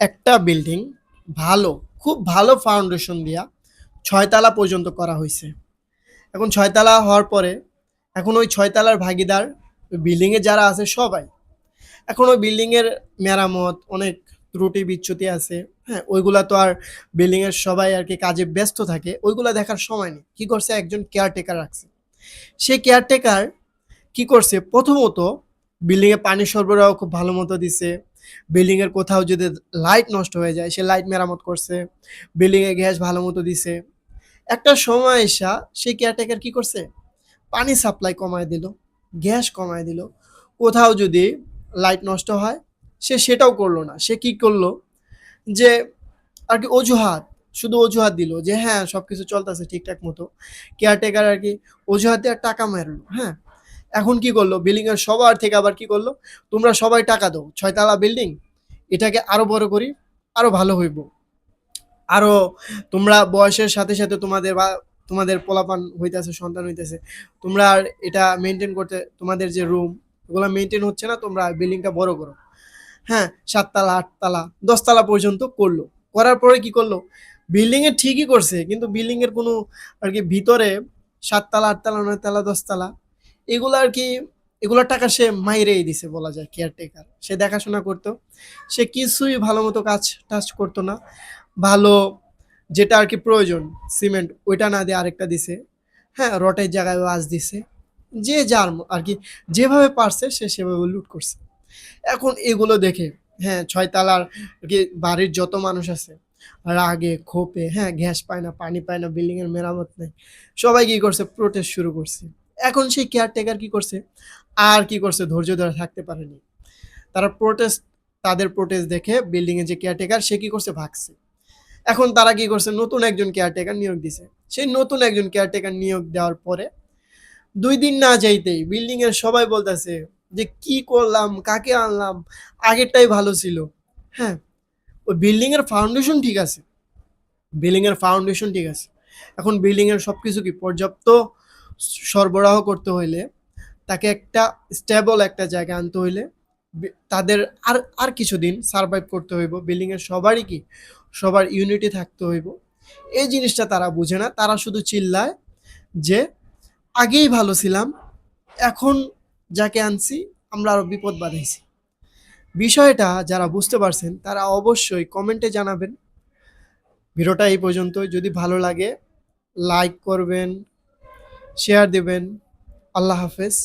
একটা বিল্ডিং ভালো, খুব ভালো ফাউন্ডেশন দিয়া ছয়তলা পর্যন্ত করা হয়েছে। এখন ছয়তলা হওয়ার পরে, এখন ওই ছয়তলার ভাগিদার বিল্ডিংয়ে যারা আছে সবাই, এখন ওই বিল্ডিংয়ের মেরামত, অনেক ত্রুটি বিচ্যুতি আছে হ্যাঁ ওইগুলা তো আর বিল্ডিংয়ের সবাই আর কি কাজে ব্যস্ত থাকে, ওইগুলা দেখার সময় নেই। কী করছে? একজন কেয়ারটেকার রাখছে। সে কেয়ারটেকার কি করছে? প্রথমত বিল্ডিংয়ে পানি সরবরাহ খুব ভালো মতো দিছে বিল্ডিং এর কোথাও যদি লাইট নষ্ট হয়ে যায়, সে লাইট মেরামত করছে বিল্ডিং এ গ্যাস ভালো মতো দিছে। একটা সময় এসা সেই কেয়ারটেকার কি করছে? পানি সাপ্লাই কমায় দিল গ্যাস কমায় দিল। কোথাও যদি লাইট নষ্ট হয়, সে সেটাও করল না। সে কি করল? যে আর কি অজুহাত, শুধু অজুহাত দিল যে হ্যাঁ সবকিছু চলতেছে ঠিকঠাক মতো। কেয়ারটেকার আর কি অজুহাত দিয়ে টাকা মারলো হ্যাঁ? এখন কি করল? বিল্ডিং এর সবার থেকে আবার কি করল? তোমরা সবাই টাকা দাও। ছয়তলা বিল্ডিং এটাকে আরও বড় করি, আরও ভালো হইব। আরও তোমরা বয়সের সাথে সাথে তোমাদের বা, তোমাদের পোলাপান হইতেছে, সন্তান হইতেছে, তোমরা আর এটা মেনটেন করতে, তোমাদের যে রুম ওগুলো মেনটেন হচ্ছে না, তোমরা বিল্ডিংটা বড় করো। হ্যাঁ সাততলা, আটতলা, দশতলা পর্যন্ত করল। করার পরে কি করল? বিল্ডিং এর ঠিকই করছে, কিন্তু বিল্ডিং এর কোনো আর কি ভিতরে সাততলা, আটতলা, নয়তলা, দশতলা এগুলো আর কি, এগুলোর টাকা সে মাইরেই দিছে বলা যায় কেয়ারটেকার সে দেখাশোনা করতো। সে কিছুই ভালো মতো কাজ টাচ করতো না। ভালো যেটা আর কি প্রয়োজন, সিমেন্ট, ওইটা না দিয়ে আরেকটা দিছে। হ্যাঁ রটের জায়গায় আজ দিছে। যে যার আর কি যেভাবে পারছে, সে সেভাবে লুট করছে। এখন এগুলো দেখে হ্যাঁ ছয়তলার আর কি বাড়ির যত মানুষ আছে, রাগে, ক্ষোভে হ্যাঁ গ্যাস পায় না, পানি পায় না বিল্ডিং এর মেরামত নেই, সবাই কি করছে প্রোটেস্ট শুরু করছে। এখন সেই কেয়ারটেকার কি করছে? আর কি করছে? ধৈর্য ধরে থাকতে পারেনি। তারা প্রোটেস্ট তাদের প্রোটেস্ট দেখে বিল্ডিং এর যে কেয়ারটেকার সে কি করছে? ভাগছে। এখন তারা কি করছে? নতুন একজন কেয়ারটেকার নিয়োগ দিছে। সেই নতুন একজন কেয়ারটেকার নিয়োগ দেওয়ার পরে দুই দিন না যাইতেই বিল্ডিং এর সবাই বলতেছে যে, কি করলাম? কাকে আনলাম? আগেরটাই ভালো ছিল। হ্যাঁ ওই বিল্ডিং এর ফাউন্ডেশন ঠিক আছে। বিল্ডিং এর ফাউন্ডেশন ঠিক আছে। এখন বিল্ডিং এর সবকিছু কি পর্যাপ্ত? সরবরাহ করতে হইলে, তাকে একটা স্টেবল একটা জায়গা আনতে হইলে তাদের আর আর কিছুদিন সারভাইভ করতে হইব। বিল্ডিং এর সবারই কি? সবার ইউনিটি থাকতে হইব। এই জিনিসটা তারা বুঝে না। তারা শুধু চিল্লায় যে, আগেই ভালো ছিলাম, এখন যাকে আনছি, আমরা আরও বিপদ বাঁধাইছি। বিষয়টা যারা বুঝতে পারছেন, তারা অবশ্যই কমেন্টে জানাবেন। ভিডিওটা এই পর্যন্তই। যদি ভালো লাগে লাইক করবেন শেয়ার দেবেন। আল্লাহ হাফেজ।